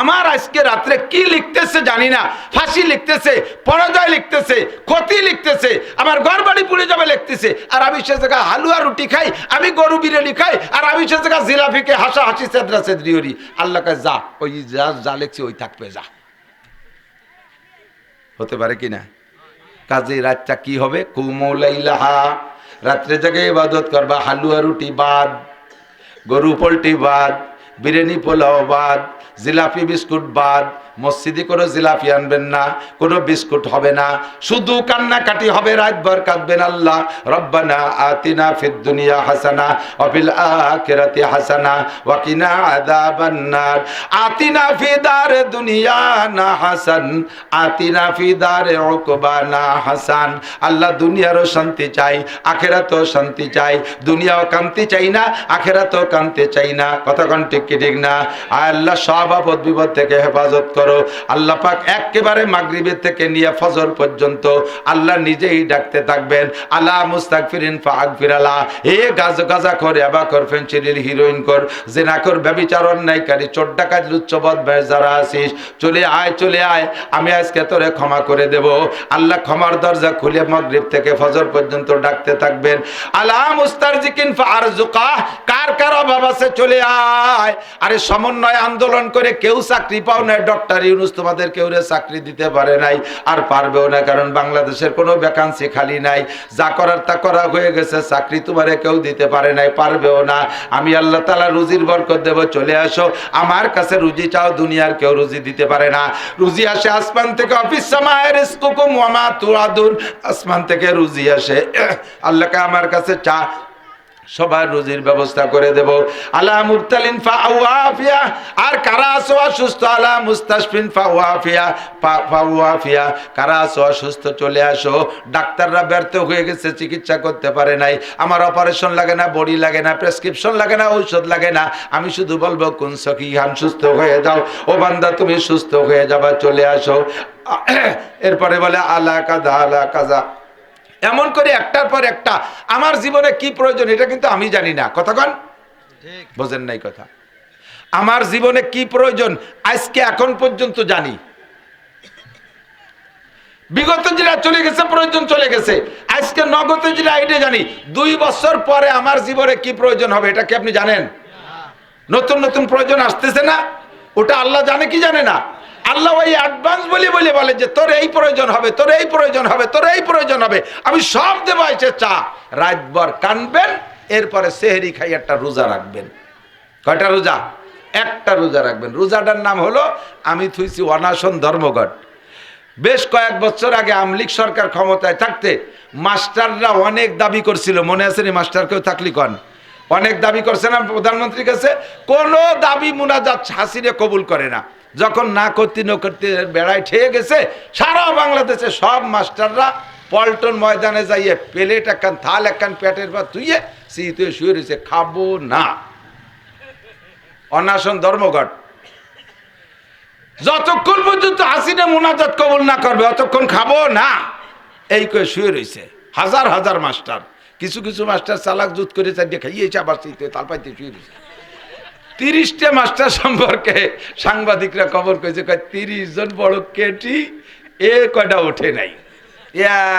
আমার আজকে রাত্রে কি লিখতেছে জানি না। ফাঁসি লিখতেছে, পরাজয় লিখতেছে, ক্ষতি লিখতেছে, আমার ঘর বাড়ি পুড়ে যাবে লিখতেছে। আর আমি সে জায়গা হালুয়া রুটি খাই, আমি গরু বিরিয়ানি খাই, আর আমি সে জায়গা জিলাপিকে হাসা হাসি সেদরা সেদরি হরি আল্লাহকে যা, ওই যা যা লিখছে, ওই থাকবে, যা। হতে পারে কি না? কাজে রাতটা কি হবে? কুমৌলাইলাহা রাত্রে জায়গায় ইবাদত করবা, হালুয়া রুটি বাদ, গরু পোলট্রি বাদ, বিরিয়ানি পোলাও বাদ জিলাপি বিস্কুট বাদ মসজিদে কোনো জিলাপি আনবেন না, কোনো বিস্কুট হবে না, শুধু কান্নাকাটি হবে রাতভর কাঁদবেন আল্লাহ। রব্বানা আতিনা ফিদ দুনিয়া হাসানা অফিল আখিরাতি হাসানা ওয়াকিনা আযাবান নার। আতিনা ফি দার দুনিয়া না হাসান, আতিনা ফি দারে উকবানা হাসান। আল্লাহ দুনিয়ারও শান্তি চাই, আখেরাতেও শান্তি চাই, দুনিয়াও কান্তি চাই না, আখেরাতেও কান্তি চাই না। কতক্ষণ ঠিক কি ঠিক না? আল্লাহ সব আপদ বিপদ থেকে হেফাজত করো। আল্লাহ পাক একেবারে মাগরিবের থেকে নিয়ে ফজর পর্যন্ত আল্লাহ নিজেই ডাকতে থাকবেন। আল্লাহ মুস্তাকফিরিন ফাগফির আলা হে গাজ গাজা কর, এবা কর ফেন্সিডিল হিরোইন কর, জেনা কর, ব্যবিচার অন্যায়কারী চোর ডাকাত লুচ্চবদ যারা আছিস, চলে আয় চলে আয়, আমি আজকে তোরে ক্ষমা করে দেব। আল্লাহ ক্ষমার দরজা খুলে মাগরিব থেকে ফজর পর্যন্ত ডাকতে থাকবেন। আল্লাহ মুস্তারজিকিন ফারজুকা কার কার আছে চলে আয়। আরে সমন্বয় আন্দোলন করে কেউ চাকরি পাও না, ডক্টর ইউনুস তোমাদের কেউ চাকরি দিতে পারে নাই। আর পারবেও না, কারণ বাংলাদেশের কোনো ভ্যাকান্সি খালি নাই। যা করার তা করা হয়ে গেছে, চাকরি তোমারে কেউ দিতে পারে নাই, পারবেও না। আমি আল্লাহ তালা রুজির বরকত দেব, চলে আসো। আমার কাছে রুজি চাও, দুনিয়ার কেউ রুজি দিতে পারে না। রুজি আসে আসমান থেকে, অফিস সামায়ের ইসকুকুম ওয়ামা তুয়াদুন আসমান থেকে রুজি আসে। আল্লাহকে আমার কাছে চা সবার রুজির ব্যবস্থা করে দেব। আলা মুরতালিন ফাওয়াফিয়া আর কারা আছো অসুস্থ? আলা মুস্তাশফিন ফাওয়াফিয়া ফাওয়াফিয়া কারা আছো অসুস্থ? চলে আসো। ডাক্তাররা ব্যর্থ হয়ে গেছে, চিকিৎসা করতে পারে নাই। আমার অপারেশন লাগে না, বড়ি লাগে না, প্রেসক্রিপশন লাগে না, ঔষধ লাগে না। আমি শুধু বলব, কোন সখী খান সুস্থ হয়ে যাও। ও বান্দা, তুমি সুস্থ হয়ে যাবা, চলে আসো। এরপরে বলে, আলা কাজা আলা কাজা। এমন করে একটার পর একটা আমার জীবনে কি প্রয়োজন এটা কিন্তু আমি জানি না। কতক্ষণ বোঝেন নাই কথা। আমার জীবনে কি প্রয়োজন আজকে এখন পর্যন্ত জানি। বিগত যেটা চলে গেছে প্রয়োজন চলে গেছে। আজকে নগদ যেটা এটা জানি। দুই বছর পরে আমার জীবনে কি প্রয়োজন হবে এটা কি আপনি জানেন? নতুন নতুন প্রয়োজন আসতেছে না। ওটা আল্লাহ জানে কি জানে না? আল্লাহ ওই অ্যাডভান্স বলে বলে বলে যে, তোর এই প্রয়োজন হবে, তোর এই প্রয়োজন হবে, তোর এই প্রয়োজন হবে। আমি সব দেবো এসে চা। রাতভর কানবেন, এরপরে সেহেরি খাই, একটা রোজা রাখবেন। কয়টা রোজা? একটা রোজা রাখবেন। রোজাটার নাম হলো, আমি থুইছি অনাশন ধর্মঘট। বেশ কয়েক বছর আগে আমলিক সরকার ক্ষমতায় থাকতে, মাস্টাররা অনেক দাবি করছিল। মনে আছে নি মাস্টার কেউ থাকলি কন? অনেক দাবি করছে না প্রধানমন্ত্রীর কাছে? কোনো দাবি মুনাজাত হাসিরে কবুল করে না। যখন না করতে ন করতে বেড়ায় ঠেয়ে গেছে, সারা বাংলাদেশে সব মাস্টাররা পল্টন ময়দানে যাইয়ে প্লেট একখান, থাল একখান পেটের বা তুইয়ে সিতে শুয়ে রয়েছে। খাব না। অনাশন ধর্মঘট। যতক্ষণ পর্যন্ত হাসিনা মোনাজাত কবল না করবে, অতক্ষণ খাব না। এই করে শুয়ে রয়েছে। হাজার হাজার মাস্টার। কিছু কিছু মাস্টার চালাক জুত করে চারটে খাইয়েছে, আবার শীতে তাল পাইতে শুয়ে রয়েছে। তিরিশটা মাস্টার সম্পর্কে সাংবাদিকরা খবর করেছে কয়, তিরিশ জন বড় কেটি, এ কয়টা ওঠে নাই।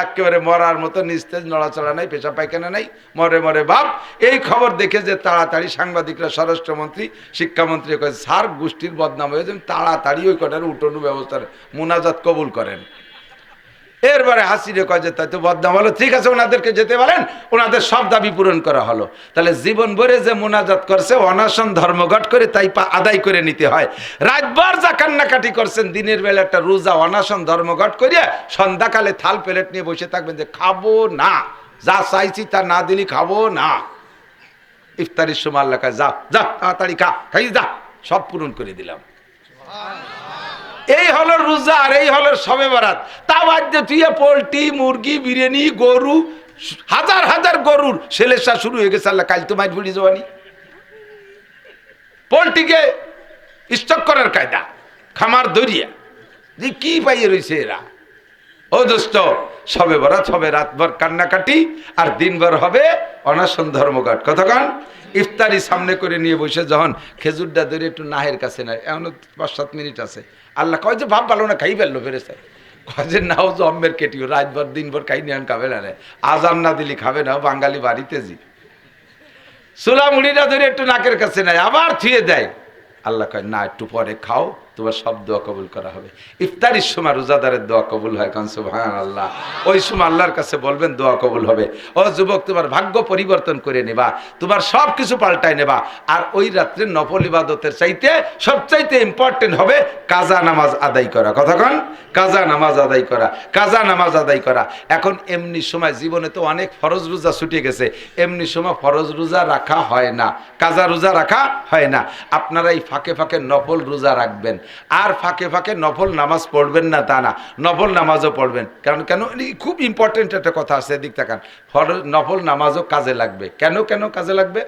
একেবারে মরার মতো নিস্তেজ, নড়াচড়া নাই, পেশা পায়খানা নাই, মরে মরে বাপ। এই খবর দেখে যে তাড়াতাড়ি সাংবাদিকরা, স্বরাষ্ট্রমন্ত্রী, শিক্ষামন্ত্রী কয়ে গোষ্ঠীর বদনাম হয়েছে তাড়াতাড়ি ওই কটার উঠোনো ব্যবস্থার মুনাজাত কবুল করেন। এরপরে হাসিরে কয় যে, তাই তো বদনাম হলো। ঠিক আছে, ওনাদেরকে যেতে বলেন, ওনাদের সব দাবি পূরণ করা হলো। তাহলে জীবন ভরে যে মোনাজাত করছে, অনাশন ধর্মঘট করে তাই পা আদায় করে নিতে হয়। রাতবার যা কান্নাকাটি করছেন, দিনের বেলা একটা রোজা, অনাশন ধর্মঘট করিয়া সন্ধ্যাকালে থাল প্লেট নিয়ে বসে থাকবেন যে, খাব না, যা চাইছি তা না দিলি খাব না। ইফতারির সময় আল্লাহ যা যা, তাড়াতাড়ি খা, খাই, যা। সব পূরণ করে দিলাম। এই হলো রোজা আর এই হলো সবে বারাত। তা বাদ দিয়ে তুই পোলট্রি, মুরগি, বিরিয়ানি, গরু, হাজার হাজার গরুর সেলেসা শুরু হয়ে গেছে আল্লাহ, কাল তো মাইট ফুড়ি যাওয়ানি। পোলট্রিকে স্টক করার কায়দা, খামার দরিয়া যে কি পাইয়ে রয়েছে এরা? ও দোস্ত সবে বরাত হবে রাতভর কান্নাকাটি, আর দিনভর হবে অনাসন ধর্মঘট। কতক্ষণ? ইফতারি সামনে করে নিয়ে বসে যখন খেজুরটা ধরে একটু নাহের কাছে নেয় এমন পাঁচ সাত মিনিট আছে। আল্লাহ কয় যে, ভাব ভালো না, খাই ফেলল ফেরেছে কয় যে, নাও কেটিও রাতভর দিনভর খাই নিয়ে খাবে না আজান না দিলি খাবে না বাঙালি বাড়িতে জি। সোলা মুড়িটা ধরে একটু নাকের কাছে নেয়, আবার থুয়ে দেয়। আল্লাহ কয়, না, একটু পরে খাও। তোমার সব দোয়া কবুল করা হবে। ইফতারির সময় রোজাদারের দোয়া কবুল হয় কান সুবহান আল্লাহ ওই সময় আল্লাহর কাছে বলবেন, দোয়া কবুল হবে। ও যুবক, তোমার ভাগ্য পরিবর্তন করে নেবা, তোমার সব কিছু পাল্টায় নেবা। আর ওই রাত্রে নফল ইবাদতের চাইতে সবচাইতে ইম্পর্টেন্ট হবে কাজা নামাজ আদায় করা। কতক্ষণ কাজা নামাজ আদায় করা, কাজা নামাজ আদায় করা। এখন এমনি সময় জীবনে তো অনেক ফরজ রোজা ছুটে গেছে। এমনি সময় ফরজ রোজা রাখা হয় না, কাজা রোজা রাখা হয় না। আপনারা এই ফাঁকে ফাঁকে নফল রোজা রাখবেন। আর ফাঁকে ফাঁকে নফল নামাজ পড়বেন না তা না, নফল নামাজও পড়বেন। কারণ কেন? খুব ইম্পর্টেন্ট একটা কথা আছে, এদিক তাকান। ফরজ, নফল নামাজও কাজে লাগবে। কেন কেন কাজে লাগবে?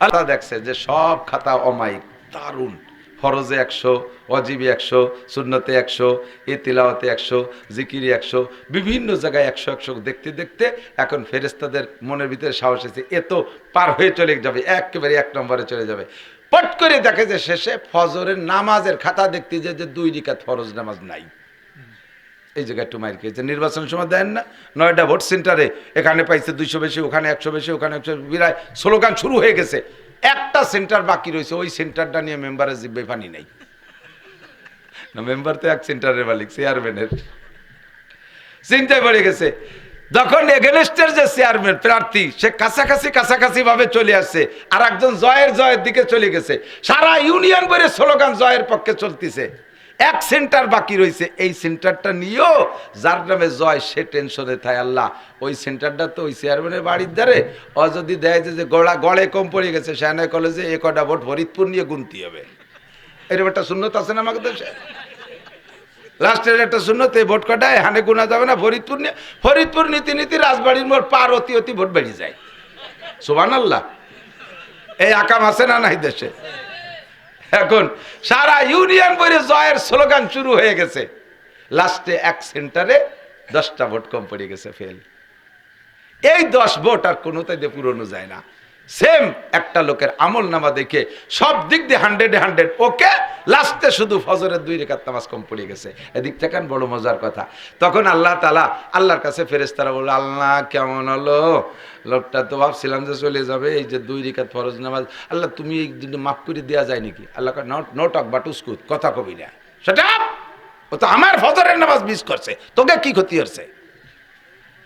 আল্লাহ দেখছে যে সব খাতা অমায়িক, দারুণ। ফরজে একশো অজিবি একশো, সুন্নতে একশো এ তিলাওয়াতে একশো, জিকিরি একশো, বিভিন্ন জায়গায় একশো একশো দেখতে দেখতে এখন ফেরেস্তাদের মনের ভিতরে সাহস এসে এ তো পার হয়ে চলে যাবে, একেবারে এক নম্বরে চলে যাবে। পট করে দেখে যে শেষে ফজরের নামাজের খাতা দেখতে যে দুই রিকাত ফরজ নামাজ নাই। এই জায়গায় একটু মাইর খেয়েছে নির্বাচন সময় দেন না, নয়টা ভোট সেন্টারে, এখানে পাইছে দুইশো বেশি, ওখানে একশো বেশি, ওখানে একশো বিরায় স্লোগান শুরু হয়ে গেছে। একটা সেন্টার বাকি রয়েছে, ওই সেন্টারটা নিয়ে মেম্বারের জিব্বে পানি নেই। না, মেম্বার তো এক সেন্টারের মালিক, চেয়ারম্যানের। চিন্তায় পড়ে গেছে। যখন এগেনস্টের যে চেয়ারম্যান প্রার্থী, সে কাছাকাছি কাছাকাছি ভাবে চলে আসছে, আর একজন জয়ের জয়ের দিকে চলে গেছে। সারা ইউনিয়ন করে স্লোগান জয়ের পক্ষে চলতেছে। এক সেন্টার বাকি রয়েছে, এই সেন্টারটা নিয়েও যার নামে জয়, সে টেনশনে থাকে, আল্লাহ, ওই সেন্টারটা তো ওই চেয়ারম্যানের বাড়ির ধারে। ও যদি দেয় যে গড়া গড়ে কম পড়ে গেছে সেখানে কলেজে এ কটা ভোট ফরিদপুর নিয়ে গুনতি হবে। এরকম একটা শূন্যত আছে না আমাকে দেশে? লাস্টের একটা শূন্যতে ভোট কটায় হানে গুনা যাবে না, ফরিদপুর নিয়ে ফরিদপুর নীতি নীতি রাজবাড়ির মোড় পার অতি অতি ভোট বেরিয়ে যায়। সুবান আল্লাহ এই আকাম আছে না নাই দেশে? এখন সারা ইউনিয়ন বলে জয়ের স্লোগান শুরু হয়ে গেছে। লাস্টে এক সেন্টারে দশটা ভোট কম পড়ে গেছে, ফেল। এই দশ ভোট আর কোনোটাই দিয়ে পুরনো যায় না। সেম একটা লোকের আমল নামা দেখে সব দিক দিয়ে হান্ড্রেড হান্ড্রেড ওকে, লাস্টে শুধু ফজরের দুই রেখাত নামাজ কম পড়ে গেছে। এদিক থেকে বড় মজার কথা। তখন আল্লাহ তালা আল্লাহর কাছে ফেরেস্তারা বলল, আল্লাহ কেমন হলো? লোকটা তো ভাবছিলাম যে চলে যাবে, এই যে দুই রেখাত ফরজ নামাজ। আল্লাহ, তুমি এই মাফ করে দেওয়া যায় নাকি? আল্লাহ নো টক বাট উস্কুত কথা কবি না। সেটা ও তো আমার ফজরের নামাজ মিস করছে। তোকে কি ক্ষতি হচ্ছে?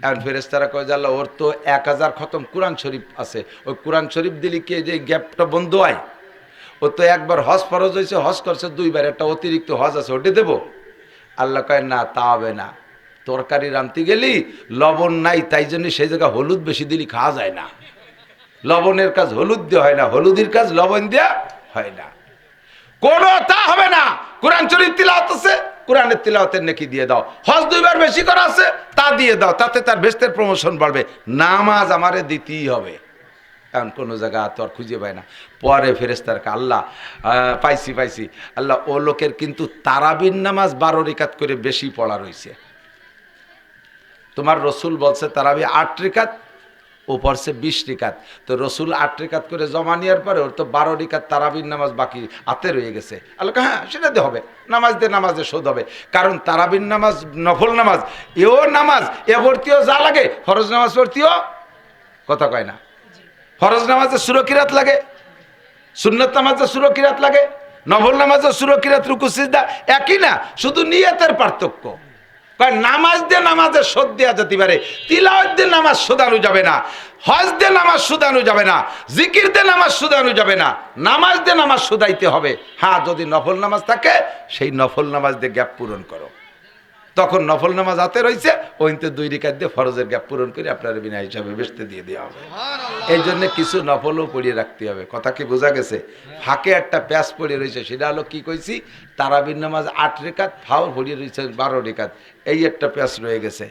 এখন ফেরেস্তারা কয় আল্লাহ, ওর তো এক হাজার খতম কোরআন শরীফ আছে। ওই কোরআন শরীফ দিলে কি যে গ্যাপটা বন্ধ হয়? ও তো একবার হজ ফরজ হয়েছে, হজ করছে দুইবার, একটা অতিরিক্ত হজ আছে, ওটি দেবো? আল্লাহ কয়, না, তা হবে না। তরকারি রাঁধতে গেলি লবণ নাই, তাই জন্য সেই জায়গায় হলুদ বেশি দিলি, খাওয়া যায় না। লবণের কাজ হলুদ দিয়ে হয় না, হলুদের কাজ লবণ দেওয়া হয় না। কোন তা হবে না। কোরআন শরীফ তিলাওয়াত আছে, কোরআনের তিলাওয়াতের নেকি দিয়ে দাও। হজ দুইবার বেশি করা আছে দিয়ে দাও, তাতে তার বেস্তের প্রমোশন বাড়বে। নামাজ আমারে দিতেই হবে। কারণ কোনো জায়গা তো আর খুঁজে পায় না। পরে ফেরেস্তারকে আল্লাহ পাইছি পাইছি। আল্লাহ, ও লোকের কিন্তু তারাবিন নামাজ বারো রেখাত করে বেশি পড়া রয়েছে তোমার রসুল বলছে তারাবি আট রেখাত ও পড়ছে বিশ রিকাত। তো রসুল আট রিকাত করে জমা নেওয়ার পরে ওর তো বারো রিকাত তারাবির নামাজ বাকি হাতে রয়ে গেছে। আল্লাহ হ্যাঁ সেটা দিয়ে হবে। নামাজ দিয়ে নামাজে শোধ হবে। কারণ তারাবির নামাজ, নফল নামাজ, এও নামাজ, এ ভর্তিও যা লাগে, ফরজ নামাজ ভর্তিও কথা কয় না। ফরজ নামাজে সুরকিরাত লাগে, সুন্নত নামাজে সুরকিরাত লাগে, নফল নামাজে রুকু, সিজদা একই না, শুধু নিয়তের পার্থক্য। নামাজ দিয়ে নামাজের শোধ দেওয়া যেতে পারে। তিলাওয়াত দিয়ে নামাজ শোধানো যাবে না। হজ দিয়ে নামাজ শুধানো যাবে না। জিকির দিয়ে নামাজ শুধানো যাবে না। নামাজ দিয়ে নামাজ শোধাইতে হবে। হ্যাঁ যদি নফল নামাজ থাকে, সেই নফল নামাজ দিয়ে গ্যাপ পূরণ করো। তখন নফল নামাজ হাতে রয়েছে ওইতে দুই রিকাত দিয়ে ফরজের গ্যাপ পূরণ করে আপনার বিনা হিসাবে বেসতে দিয়ে দেওয়া হবে। এই জন্য কিছু নফলও পড়িয়ে রাখতে হবে। কথা কি বোঝা গেছে? ফাঁকে একটা প্যাস পড়ে রয়েছে সেটা হলো কি কইছি? তারাবির নামাজ আট রেখাত ফাও পড়িয়ে রয়েছে বারো রেখাত। এই একটা প্যাস রয়ে গেছে।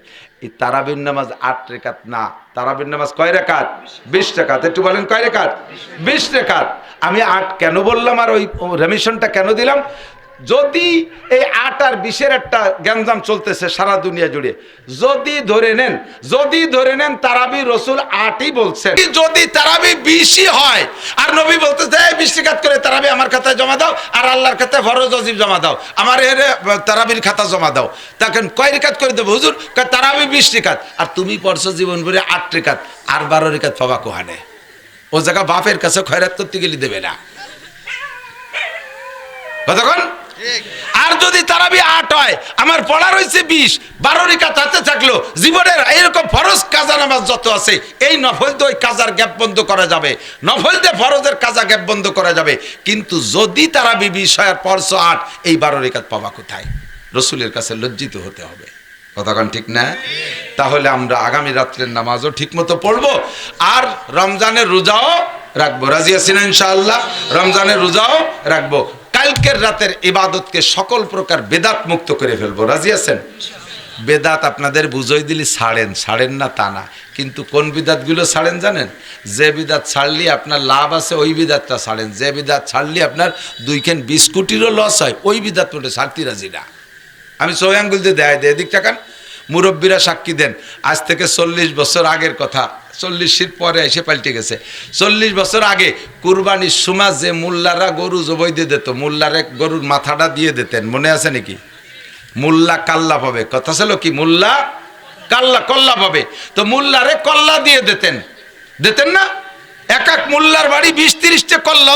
এই তারাবির নামাজ আট রেখাত না। তারাবির নামাজ কয় রেখাত? বিশ রেখাত। একটু বলেন কয় রেখাত? বিশ রেখাত। আমি আট কেন বললাম আর ওই রেমিশনটা কেন দিলাম? যদি এই আট আর বিশের একটা গ্যাঞ্জাম চলতেছে সারা দুনিয়া জুড়ে, যদি ধরে নেন, যদি ধরে নেন তারাবি রসুল আটই বলছেন। যদি তারাবি বিশই হয়, আর নবী বলতেছে বিশ রিকাত করে তারাবি আমার খাতায় জমা দাও, আর আল্লাহর খাতায় ফরজ অজিব জমা দাও, আমার এর তারাবির খাতা জমা দাও। তখন কয় রিকাত করে দেবো? হুজুর তারাবি বিশ রিকাত আর তুমি পড়ছো জীবন ভরে আট রিকাত আর বারো রিকাত পাবা কোহানে? ও জায়গা বাপের কাছে খয়রাত করতে গেলে দেবে না। কতক্ষণ? আর যদি তারাবি আট হয়, আমার পড়া রয়েছে বিশ, বারো রিকাত হাতে থাকল, জীবনের এরকম ফরজ কাজা নামাজ যত আছে, এই নফল দিয়ে ওই কাজার গ্যাপ বন্ধ করা যাবে। নফল দিয়ে ফরজের কাজা গ্যাপ বন্ধ করা যাবে। কিন্তু যদি তারাবি বিশ হয় আর পরশো আট, এই বারো রিকাত পাবা কোথায়? রসুলের কাছে লজ্জিত হতে হবে। কতক্ষণ ঠিক না? তাহলে আমরা আগামী রাত্রের নামাজও ঠিক মতো পড়ব। আর রমজানের রোজাও রাখব। রাজি আছি না ইনশাআল্লাহ? রমজানের রোজাও রাখব। কালকের রাতের ইবাদতকে সকল প্রকার বেদাত মুক্ত করে ফেলব। রাজি আছেন? বেদাত আপনাদের বুঝই দিলি, ছাড়েন। ছাড়েন না তা না। কিন্তু কোন বিদাতগুলো ছাড়েন জানেন? যে বিদাত ছাড়লি আপনার লাভ আছে, ওই বিদাতটা ছাড়েন। যে বিদাত ছাড়লি আপনার দুইখান বিশ কোটিরও লস হয়, ওই বিদাত মোটে ছাড়তি রাজি না। আমি সই আঙ্গুল দিয়ে দেয় দেয় দিক টাকান মুরব্বীরা সাক্ষী দেন। আজ থেকে চল্লিশ বছর আগের কথা। চল্লিশের পরে এসে পাল্টে গেছে। চল্লিশ বছর আগে কুরবানির সময় যে মোল্লারা গরু জবই দিয়ে দিত, মোল্লারে গরুর মাথাটা দিয়ে দিতেন, মনে আছে নাকি? মোল্লা কাল্লা পাবে। কথা ছিল কি? মোল্লা কাল্লা, কল্লা পাবে। তো মোল্লারে কল্লা দিয়ে দিতেন। দিতেন না? এক এক মোল্লার বাড়ি বিশ তিরিশটা কল্লা